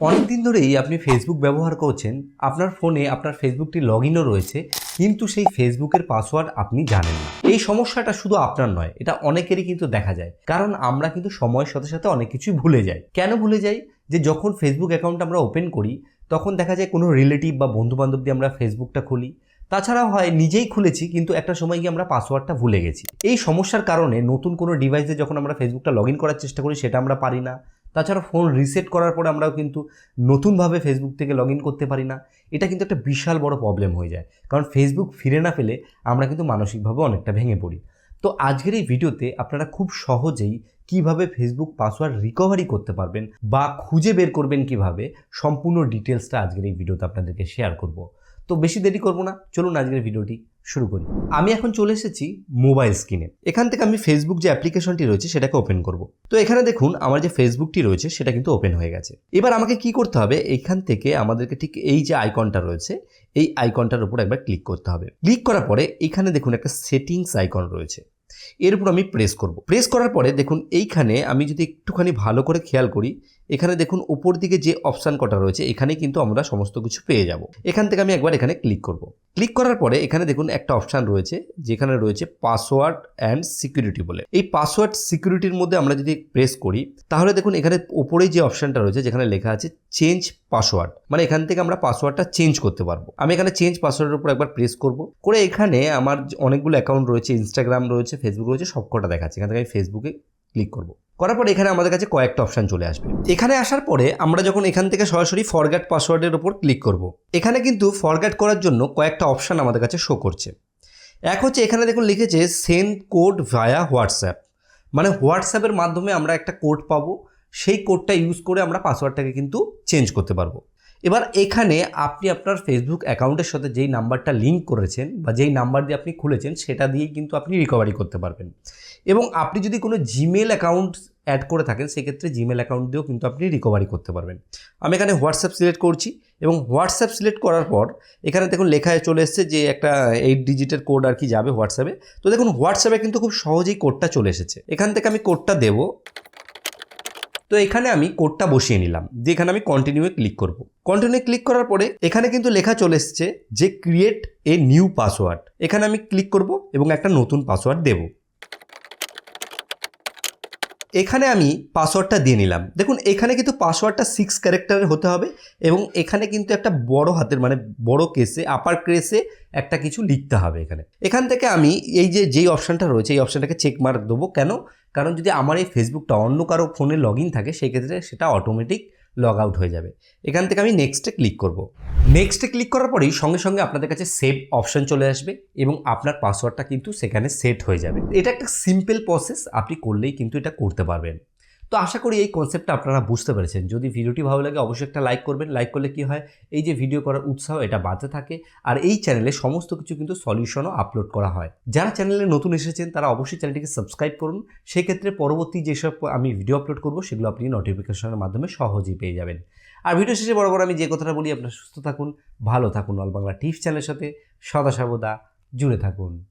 অনেকদিন ধরেই আপনি ফেসবুক ব্যবহার করছেন, আপনার ফোনে আপনার ফেসবুকটি লগ ইনও রয়েছে, কিন্তু সেই ফেসবুকের পাসওয়ার্ড আপনি জানেন না। এই সমস্যাটা শুধু আপনার নয়, এটা অনেকেরই কিন্তু দেখা যায়। কারণ আমরা কিন্তু সময়ের সাথে সাথে অনেক কিছুই ভুলে যাই। কেন ভুলে যাই? যে যখন ফেসবুক অ্যাকাউন্ট আমরা ওপেন করি, তখন দেখা যায় কোনো রিলেটিভ বা বন্ধু বান্ধব দিয়ে আমরা ফেসবুকটা খুলি। তাছাড়াও হয়, নিজেই খুলেছি, কিন্তু একটা সময় গিয়ে আমরা পাসওয়ার্ডটা ভুলে গেছি। এই সমস্যার কারণে নতুন কোনো ডিভাইসে যখন আমরা ফেসবুকটা লগ ইন করার চেষ্টা করি, সেটা আমরা পারি না। তাছাড়া ফোন রিসেট করার পরে আমরাও কিন্তু নতুনভাবে ফেসবুক থেকে লগ ইন করতে পারি না। এটা কিন্তু একটা বিশাল বড় প্রবলেম হয়ে যায়। কারণ ফেসবুক ফিরে না পেলে আমরা কিন্তু মানসিকভাবে অনেকটা ভেঙে পড়ি। তো আজকের এই ভিডিওতে আপনারা খুব সহজেই কীভাবে ফেসবুক পাসওয়ার্ড রিকভারি করতে পারবেন বা খুঁজে বের করবেন কীভাবে, সম্পূর্ণ ডিটেলসটা আজকের এই ভিডিওতে আপনাদেরকে শেয়ার করব। তো বেশি দেরি করব না। চলুন আজকের ভিডিওটি শুরু করি। আমি এখন চলে এসেছি মোবাইল স্ক্রিনে। এখান থেকে আমি ফেসবুক যে অ্যাপ্লিকেশনটি রয়েছে, সেটাকে ওপেন করব। তো এখানে দেখুন, আমার যে ফেসবুকটি রয়েছে, সেটা কিন্তু ওপেন হয়ে গেছে। এবার আমাকে কি করতে হবে? এখান থেকে আমাদেরকে ঠিক এই যে আইকনটা রয়েছে, এই আইকনটার উপর একবার ক্লিক করতে হবে। ক্লিক করার পরে এখানে দেখুন একটা সেটিংস আইকন রয়েছে। এর উপর আমি প্রেস করব। প্রেস করার পরে দেখুন, এইখানে আমি যদি একটুখানি ভালো করে খেয়াল করি, এখানে দেখুন, উপর দিকে যে অপশান কটা রয়েছে, এখানে কিন্তু আমরা সমস্ত কিছু পেয়ে যাব। এখান থেকে আমি একবার এখানে ক্লিক করব। ক্লিক করার পরে এখানে দেখুন, একটা অপশান রয়েছে, যেখানে রয়েছে পাসওয়ার্ড অ্যান্ড সিকিউরিটি বলে। এই পাসওয়ার্ড সিকিউরিটির মধ্যে আমরা যদি প্রেস করি, তাহলে দেখুন, এখানে উপরেই যে অপশানটা রয়েছে, যেখানে লেখা আছে চেঞ্জ পাসওয়ার্ড মানে এখান থেকে আমরা পাসওয়ার্ডটা চেঞ্জ করতে পারব। আমি এখানে চেঞ্জ পাসওয়ার্ডের উপর একবার প্রেস করব। করে এখানে আমার অনেকগুলো অ্যাকাউন্ট রয়েছে ইনস্টাগ্রাম রয়েছে ফেসবুক রয়েছে, সব কটা দেখাচ্ছে। এখান থেকে আমি ফেসবুকে ক্লিক করব। করার পরে এখানে আমাদের কাছে কয়েকটা অপশান চলে আসবে। এখানে আসার পরে আমরা যখন এখান থেকে সরাসরি ফরগ্যাট পাসওয়ার্ডের উপর ক্লিক করব, এখানে কিন্তু ফরগ্যাট করার জন্য কয়েকটা অপশান আমাদের কাছে শো করছে। এক হচ্ছে এখানে দেখুন লিখেছে সেন্ড কোড ভায়া হোয়াটসঅ্যাপ মানে হোয়াটসঅ্যাপের মাধ্যমে আমরা একটা কোড পাবো, সেই কোডটা ইউজ করে আমরা পাসওয়ার্ডটাকে কিন্তু চেঞ্জ করতে পারব। এবার এখানে আপনি আপনার ফেসবুক অ্যাকাউন্টের সাথে যেই নাম্বারটা লিঙ্ক করেছেন বা যেই নাম্বার দিয়ে আপনি খুলেছেন, সেটা দিয়েই কিন্তু আপনি রিকভারি করতে পারবেন। এবং আপনি যদি কোনো জিমেল অ্যাকাউন্ট অ্যাড করে থাকেন, সেক্ষেত্রে জিমেল অ্যাকাউন্ট দিয়েও কিন্তু আপনি রিকভারি করতে পারবেন। আমি এখানে হোয়াটসঅ্যাপ সিলেক্ট করছি এবং হোয়াটসঅ্যাপ সিলেক্ট করার পর, এখানে দেখুন লেখায় চলে এসছে যে একটা এইট ডিজিটের কোড আর কি যাবে হোয়াটসঅ্যাপে তো দেখুন হোয়াটসঅ্যাপে কিন্তু খুব সহজেই কোডটা চলে এসেছে। এখান থেকে আমি কোডটা দেবো। তো এখানে আমি কোডটা বসিয়ে নিলাম যেখানে এখানে আমি কন্টিনিউয়ে ক্লিক করব। কন্টিনিউ ক্লিক করার পরে এখানে কিন্তু লেখা চলে এসছে যে ক্রিয়েট এ নিউ পাসওয়ার্ড এখানে আমি ক্লিক করব এবং একটা নতুন পাসওয়ার্ড দেব। এখানে আমি পাসওয়ার্ডটা দিয়ে নিলাম। দেখুন, এখানে কিন্তু পাসওয়ার্ডটা সিক্স ক্যারেক্টারের হতে হবে এবং এখানে কিন্তু একটা বড় হাতের মানে বড় কেসে আপার কেসে একটা কিছু লিখতে হবে এখানে। এখান থেকে আমি এই যে, যেই অপশানটা রয়েছে, এই অপশানটাকে চেক মার্ক দেবো। কেন? কারণ যদি আমার এই ফেসবুকটা অন্য কারও ফোনে লগ ইন থাকে সেক্ষেত্রে সেটা অটোমেটিক লগ আউট হয়ে যাবে। এখান থেকে আমি নেক্সটে ক্লিক করব। নেক্সটে ক্লিক করার পরেই সঙ্গে সঙ্গে আপনাদের কাছে সেভ অপশন চলে আসবে এবং আপনার পাসওয়ার্ডটা কিন্তু সেখানে সেট হয়ে যাবে। এটা একটা সিম্পল প্রসেস আপনি করলেই কিন্তু এটা করতে পারবেন। তো আশা করি এই কনসেপ্টটা আপনারা বুঝতে পেরেছেন। যদি ভিডিওটি ভালো লাগে, অবশ্যই একটা লাইক করবেন। লাইক করলে কি হয়? এই যে ভিডিও করার উৎসাহ এটা বাড়তে থাকে আর এই চ্যানেলে সমস্ত কিছু কিন্তু সলিউশনও আপলোড করা হয়। যারা চ্যানেলে নতুন এসেছেন, তারা অবশ্যই চ্যানেলটিকে সাবস্ক্রাইব করুন। সেক্ষেত্রে পরবর্তী যেসব আমি ভিডিও আপলোড করব, সেগুলো আপনি নোটিফিকেশনের মাধ্যমে সহজেই পেয়ে যাবেন। আর ভিডিও শেষে বড় বড় আমি যে কথাটা বলি, আপনার সুস্থ থাকুন, ভালো থাকুন। অল বাংলা টিপস চ্যানেলের সাথে সদা সর্বদা জুড়ে থাকুন।